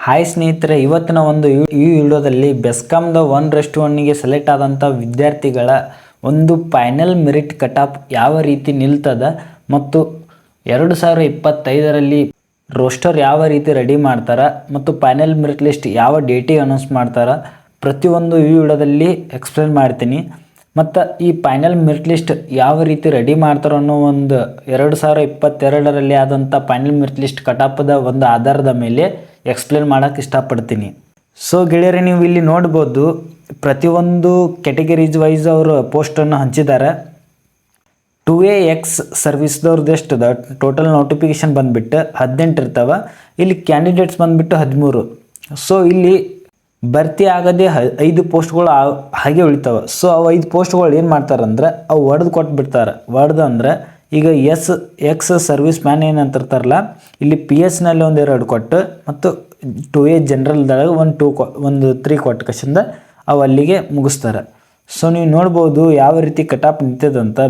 Hi ಸ್ನೇಹಿತರೆ, ಇವತ್ತಿನ ಒಂದು ಈ- ವಿಡಿಯೋದಲ್ಲಿ ಬೆಸ್ಕಾಮ್ದ ಒನ್ ರೆಸ್ಟ್ ಒನ್ಗೆ ಸೆಲೆಕ್ಟ್ ಆದಂಥ ವಿದ್ಯಾರ್ಥಿಗಳ ಒಂದು ಫೈನಲ್ ಮೆರಿಟ್ ಕಟಾಪ್ ಯಾವ ರೀತಿ ನಿಲ್ತದ ಮತ್ತು ಎರಡು ಸಾವಿರ ಇಪ್ಪತ್ತೈದರಲ್ಲಿ ರೋಸ್ಟರ್ ಯಾವ ರೀತಿ ರೆಡಿ ಮಾಡ್ತಾರೆ ಮತ್ತು ಫೈನಲ್ ಮೆರಿಟ್ ಲಿಸ್ಟ್ ಯಾವ ಡೇಟಿಗೆ ಅನೌನ್ಸ್ ಮಾಡ್ತಾರ ಪ್ರತಿಯೊಂದು ಈ ವಿಡಿಯೋದಲ್ಲಿ ಎಕ್ಸ್ಪ್ಲೇನ್ ಮಾಡ್ತೀನಿ. ಮತ್ತು ಈ ಫೈನಲ್ ಮೆರಿಟ್ ಲಿಸ್ಟ್ ಯಾವ ರೀತಿ ರೆಡಿ ಮಾಡ್ತಾರೋ ಅನ್ನೋ ಒಂದು ಎರಡು ಸಾವಿರ ಇಪ್ಪತ್ತೆರಡರಲ್ಲಿ ಆದಂಥ ಫೈನಲ್ ಮೆರಿಟ್ ಲಿಸ್ಟ್ ಕಟಾಪದ ಒಂದು ಆಧಾರದ ಮೇಲೆ ಎಕ್ಸ್ಪ್ಲೇನ್ ಮಾಡೋಕ್ಕೆ ಇಷ್ಟಪಡ್ತೀನಿ. ಸೊ ಗೆಳೆಯರೇ, ನೀವು ಇಲ್ಲಿ ನೋಡ್ಬೋದು, ಪ್ರತಿಯೊಂದು ಕ್ಯಾಟಗರೀಸ್ ವೈಸ್ ಅವರು ಪೋಸ್ಟನ್ನು ಹಂಚಿದ್ದಾರೆ. ಟು ಎ ಎಕ್ಸ್ ಸರ್ವಿಸ್ದವ್ರದ್ದು ಎಷ್ಟದ ಟೋಟಲ್ ನೋಟಿಫಿಕೇಶನ್ ಬಂದುಬಿಟ್ಟು ಹದಿನೆಂಟು ಇರ್ತಾವೆ. ಇಲ್ಲಿ ಕ್ಯಾಂಡಿಡೇಟ್ಸ್ ಬಂದುಬಿಟ್ಟು ಹದಿಮೂರು. ಸೊ ಇಲ್ಲಿ ಭರ್ತಿ ಆಗದೆ ಐದು ಪೋಸ್ಟ್ಗಳು ಹಾಗೆ ಉಳಿತಾವೆ. ಸೊ ಅವು ಐದು ಪೋಸ್ಟ್ಗಳು ಏನು ಮಾಡ್ತಾರಂದ್ರೆ, ಅವು ಒಡೆದು ಕೊಟ್ಟು ಬಿಡ್ತಾರೆ ಒಡೆದು ಅಂದ್ರೆ ಈಗ ಎಸ್, ಎಕ್ಸ್ ಸರ್ವಿಸ್ ಮ್ಯಾನ್ ಏನಂತಿರ್ತಾರಲ್ಲ ಇಲ್ಲಿ ಪಿ ಎಸ್ನಲ್ಲಿ ಒಂದು ಎರಡು ಕೊಟ್ಟು ಮತ್ತು ಟು ಎ ಜನ್ರಲ್ದಾಗ ಒಂದು ಟೂ ಕೊ, ಒಂದು ತ್ರೀ ಕೊಟ್ಟು ಕಸಿಂದ ಅವು ಅಲ್ಲಿಗೆ ಮುಗಿಸ್ತಾರೆ. ಸೊ ನೀವು ನೋಡ್ಬೋದು ಯಾವ ರೀತಿ ಕಟಾಪ್ ನಿಂತದಂತ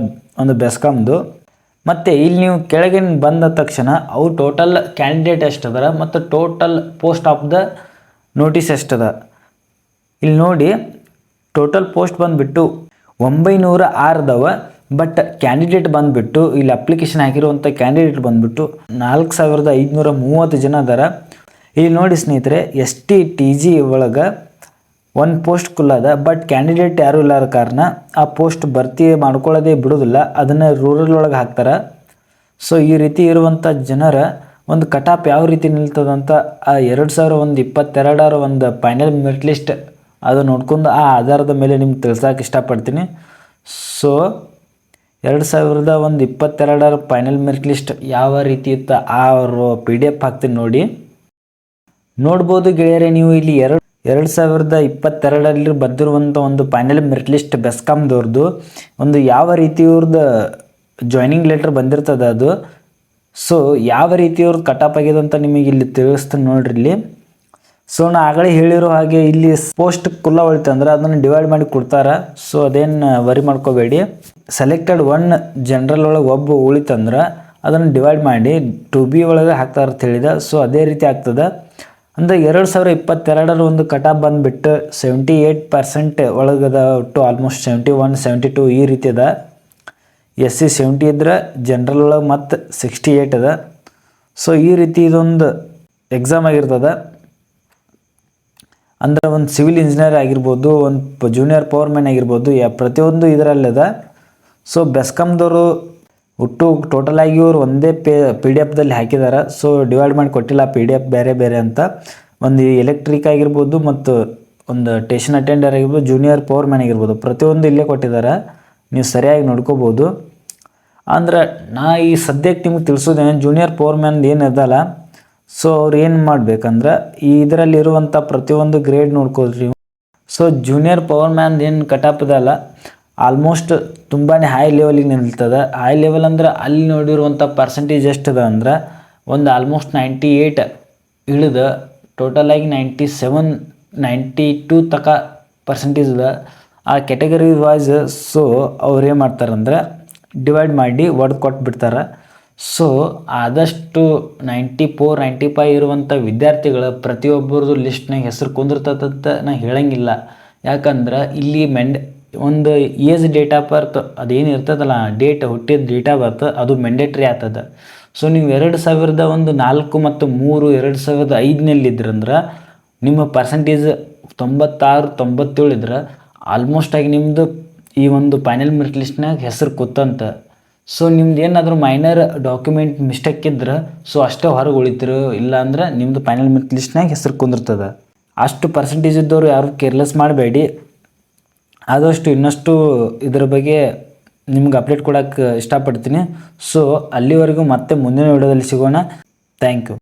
ಒಂದು ಬೆಸ್ಕಾಮ್ದು. ಮತ್ತು ಇಲ್ಲಿ ನೀವು ಕೆಳಗೆ ಬಂದ ತಕ್ಷಣ ಅವು ಟೋಟಲ್ ಕ್ಯಾಂಡಿಡೇಟ್ ಎಷ್ಟದಾರ ಮತ್ತು total post of the notice ಎಷ್ಟದ. ಇಲ್ಲಿ ನೋಡಿ ಟೋಟಲ್ ಪೋಸ್ಟ್ ಬಂದುಬಿಟ್ಟು ಒಂಬೈನೂರ ಆರದವ ಬಟ್ ಕ್ಯಾಂಡಿಡೇಟ್ ಬಂದುಬಿಟ್ಟು, ಇಲ್ಲಿ ಅಪ್ಲಿಕೇಶನ್ ಹಾಕಿರುವಂಥ ಕ್ಯಾಂಡಿಡೇಟ್ ಬಂದುಬಿಟ್ಟು ನಾಲ್ಕು ಸಾವಿರದ ಐದುನೂರ ಮೂವತ್ತು ಜನ ಅದಾರ. ಇಲ್ಲಿ ನೋಡಿ ಸ್ನೇಹಿತರೆ ಎಸ್ ಟಿ ಟಿ ಜಿ ಒಳಗೆ ಒಂದು ಪೋಸ್ಟ್ ಕುಲ್ಲದ ಬಟ್ ಕ್ಯಾಂಡಿಡೇಟ್ ಯಾರೂ ಇಲ್ಲಾರ ಕಾರಣ ಆ ಪೋಸ್ಟ್ ಭರ್ತಿ ಮಾಡ್ಕೊಳ್ಳೋದೇ ಬಿಡೋದಿಲ್ಲ. ಅದನ್ನು ರೂರಲ್ ಒಳಗೆ ಹಾಕ್ತಾರೆ. ಸೊ ಈ ರೀತಿ ಇರುವಂಥ ಜನರ ಒಂದು ಕಟಾಪ್ ಯಾವ ರೀತಿ ನಿಲ್ತದಂತ ಆ ಎರಡು ಸಾವಿರ ಒಂದು ಇಪ್ಪತ್ತೆರಡರ ಒಂದು ಫೈನಲ್ ಮೆರಿಟ್ ಲಿಸ್ಟ್ ಅದು ನೋಡ್ಕೊಂಡು ಆ ಆಧಾರದ ಮೇಲೆ ನಿಮ್ಗೆ ತಿಳ್ಸೋಕೆ ಇಷ್ಟಪಡ್ತೀನಿ. ಸೊ ಎರಡು ಸಾವಿರದ ಒಂದು ಇಪ್ಪತ್ತೆರಡರ ಫೈನಲ್ ಮೆರಿಟ್ ಲಿಸ್ಟ್ ಯಾವ ರೀತಿ ಇತ್ತು? ಆ ಪಿ ಡಿ ಎಫ್ ಹಾಕ್ತೀನಿ ನೋಡಿ. ನೋಡ್ಬೋದು ಗೆಳೆಯರೆ, ನೀವು ಇಲ್ಲಿ ಎರಡು ಎರಡು ಸಾವಿರದ ಇಪ್ಪತ್ತೆರಡರಲ್ಲಿ ಬಂದಿರುವಂಥ ಒಂದು ಫೈನಲ್ ಮೆರಿಟ್ ಲಿಸ್ಟ್ ಬೆಸ್ಕಾಮ್ದವ್ರದ್ದು ಒಂದು ಯಾವ ರೀತಿ ಇವ್ರದ್ದು ಜಾಯ್ನಿಂಗ್ ಲೆಟ್ರ್ ಬಂದಿರ್ತದೆ ಅದು. ಸೊ ಯಾವ ರೀತಿಯವ್ರದ್ದು ಕಟ್ ಆಗಿದೆ ಅಂತ ನಿಮಗೆ ಇಲ್ಲಿ ತಿಳಿಸ್ತೀನಿ ನೋಡ್ರಿ ಇಲ್ಲಿ. ಸೊ ನಾ ಆಗಲೇ ಹೇಳಿರೋ ಹಾಗೆ ಇಲ್ಲಿ ಪೋಸ್ಟ್ ಕುಲ್ಲ ಅಂದ್ರೆ ಅದನ್ನು ಡಿವೈಡ್ ಮಾಡಿ ಕೊಡ್ತಾರೆ. ಸೊ ಅದೇನು ವರಿ ಮಾಡ್ಕೋಬೇಡಿ. ಸೆಲೆಕ್ಟೆಡ್ ಒನ್ ಜನರಲ್ ಒಳಗೆ ಒಬ್ಬ ಉಳಿತಂದ್ರೆ ಅದನ್ನು ಡಿವೈಡ್ ಮಾಡಿ ಟು ಬಿ ಒಳಗೆ ಹಾಕ್ತಾರೆ ಅಂತ ಹೇಳಿದ. ಸೊ ಅದೇ ರೀತಿ ಆಗ್ತದೆ. ಅಂದರೆ ಎರಡು ಸಾವಿರ ಇಪ್ಪತ್ತೆರಡರ ಒಂದು ಕಟಾಪ್ ಬಂದುಬಿಟ್ಟು ಸೆವೆಂಟಿ ಏಯ್ಟ್ ಪರ್ಸೆಂಟ್ ಒಳಗದ ಒಟ್ಟು almost seventy one seventy two ಈ ರೀತಿ ಅದ. ಎಸ್ ಸಿ ಸೆವೆಂಟಿ ಇದ್ರೆ ಜನರಲ್ ಒಳಗೆ ಮತ್ತು ಸಿಕ್ಸ್ಟಿ ಏಯ್ಟ್ ಅದ. ಸೊ ಈ ರೀತಿ ಇದೊಂದು ಎಕ್ಸಾಮ್ ಆಗಿರ್ತದೆ. ಅಂದ್ರೆ ಒಂದು ಸಿವಿಲ್ ಇಂಜಿನಿಯರ್ ಆಗಿರ್ಬೋದು, ಒಂದು ಜೂನಿಯರ್ ಪವರ್ ಮ್ಯಾನ್ ಆಗಿರ್ಬೋದು, ಯಾ ಪ್ರತಿಯೊಂದು ಇದರಲ್ಲದ ಸೊ ಬೆಸ್ಕಾಮ್ದವರು ಒಟ್ಟು ಟೋಟಲ್ ಆಗಿ ಇವರು ಒಂದೇ ಪೇ ಪಿ ಡಿ ಎಫ್ದಲ್ಲಿ ಹಾಕಿದ್ದಾರೆ ಸೊ ಡಿವೈಡ್ ಮಾಡಿ ಕೊಟ್ಟಿಲ್ಲ ಪಿ ಡಿ ಎಫ್ ಬೇರೆ ಬೇರೆ ಅಂತ. ಒಂದು ಎಲೆಕ್ಟ್ರಿಕ್ ಆಗಿರ್ಬೋದು ಮತ್ತು ಒಂದು ಟೇಷನ್ ಅಟೆಂಡರ್ ಆಗಿರ್ಬೋದು ಜೂನಿಯರ್ ಪವರ್ ಮ್ಯಾನ್ ಆಗಿರ್ಬೋದು, ಪ್ರತಿಯೊಂದು ಇಲ್ಲೇ ಕೊಟ್ಟಿದ್ದಾರೆ ನೀವು ಸರಿಯಾಗಿ ನೋಡ್ಕೋಬೋದು. ಅಂದ್ರೆ ನಾ ಈ ಸದ್ಯಕ್ಕೆ ನಿಮ್ಗೆ ತಿಳಿಸೋದೇನೆ ಜೂನಿಯರ್ ಪವರ್ ಮ್ಯಾನ್ ಏನು ಇದಲ್ಲ ಸೊ ಅವ್ರು ಏನು ಮಾಡ್ಬೇಕಂದ್ರೆ, ಈ ಇದರಲ್ಲಿರುವಂಥ ಪ್ರತಿಯೊಂದು ಗ್ರೇಡ್ ನೋಡ್ಕೊಳ್ರಿ. ಸೊ ಜೂನಿಯರ್ ಪವರ್ ಮ್ಯಾನ್ ಏನು ಕಟಾಪ್ ಅಲ್ಲ ಆಲ್ಮೋಸ್ಟ್ ತುಂಬಾ ಹೈ ಲೆವೆಲಿಗೆ ನಿಲ್ತದೆ. ಹೈ ಲೆವೆಲ್ ಅಂದ್ರೆ ಅಲ್ಲಿ ನೋಡಿರುವಂಥ ಪರ್ಸೆಂಟೇಜ್ ಎಷ್ಟಿದೆ ಅಂದ್ರೆ, ಒಂದು ಆಲ್ಮೋಸ್ಟ್ ನೈಂಟಿ ಏಯ್ಟ್ ಇಳಿದು ಟೋಟಲಾಗಿ ನೈಂಟಿ ಸೆವೆನ್ ನೈಂಟಿ ಟೂ ತಕ ಪರ್ಸೆಂಟೇಜ್ ಇದೆ ಆ ಕ್ಯಾಟಗರಿ ವೈಸ್ ಸೊ ಅವ್ರು ಏನು ಮಾಡ್ತಾರಂದ್ರೆ ಡಿವೈಡ್ ಮಾಡಿ ಒಡೆದು ಕೊಟ್ಬಿಡ್ತಾರೆ. ಸೊ ಆದಷ್ಟು ನೈಂಟಿ ಫೋರ್ ನೈಂಟಿ ಫೈವ್ ಇರುವಂಥ ವಿದ್ಯಾರ್ಥಿಗಳ ಪ್ರತಿಯೊಬ್ಬರದು ಲಿಸ್ಟ್ನಾಗ ಹೆಸರು ಕುಂದಿರ್ತದಂತ ನಾ ಹೇಳಂಗಿಲ್ಲ. ಯಾಕಂದ್ರೆ ಇಲ್ಲಿ ಮೆಂಡ್, ಒಂದು ಏಜ್ ಡೇಟ್ ಆಫ್ ಬರ್ತ್ ಅದೇನು ಇರ್ತದಲ್ಲ ಡೇಟ್ ಹುಟ್ಟಿದ ಡೇಟ್ ಆಫ್ ಬರ್ತ್ ಅದು ಮೆಂಡೇಟ್ರಿ ಆಗ್ತದ. ಸೊ ನೀವು ಎರಡು ಸಾವಿರದ ಒಂದು ನಾಲ್ಕು ಮತ್ತು ಮೂರು ಎರಡು ಸಾವಿರದ ಐದನಲ್ಲಿದ್ರಂದ್ರೆ ನಿಮ್ಮ ಪರ್ಸೆಂಟೇಜ್ ತೊಂಬತ್ತಾರು, ತೊಂಬತ್ತೇಳು ಇದ್ರೆ ಆಲ್ಮೋಸ್ಟ್ ಆಗಿ ನಿಮ್ಮದು ಈ ಒಂದು ಫೈನಲ್ ಮೆರಿಟ್ ಲಿಸ್ಟ್ನಾಗ ಹೆಸರು ಕೂತಂತ. ಸೊ ನಿಮ್ದು ಏನಾದರೂ ಮೈನರ್ ಡಾಕ್ಯುಮೆಂಟ್ ಮಿಸ್ಟೇಕ್ ಇದ್ರೆ ಸೊ ಅಷ್ಟೇ ಹೊರಗೆ ಉಳಿತಿರು. ಇಲ್ಲ ಅಂದ್ರೆ ನಿಮ್ಮದು ಫೈನಲ್ ಮೆರಿಟ್ ಲಿಸ್ಟ್ನಾಗ ಹೆಸರು ಕುಂದಿರ್ತದೆ. ಅಷ್ಟು ಪರ್ಸೆಂಟೇಜ್ ಇದ್ದವರು ಯಾರು ಕೇರ್ಲೆಸ್ ಮಾಡಬೇಡಿ. ಆದಷ್ಟು ಇನ್ನಷ್ಟು ಇದ್ರ ಬಗ್ಗೆ ನಿಮ್ಗೆ ಅಪ್ಡೇಟ್ ಕೊಡೋಕ್ಕೆ ಇಷ್ಟಪಡ್ತೀನಿ. ಸೊ ಅಲ್ಲಿವರೆಗೂ ಮತ್ತೆ ಮುಂದಿನ ವಿಡಿಯೋದಲ್ಲಿ ಸಿಗೋಣ. Thank you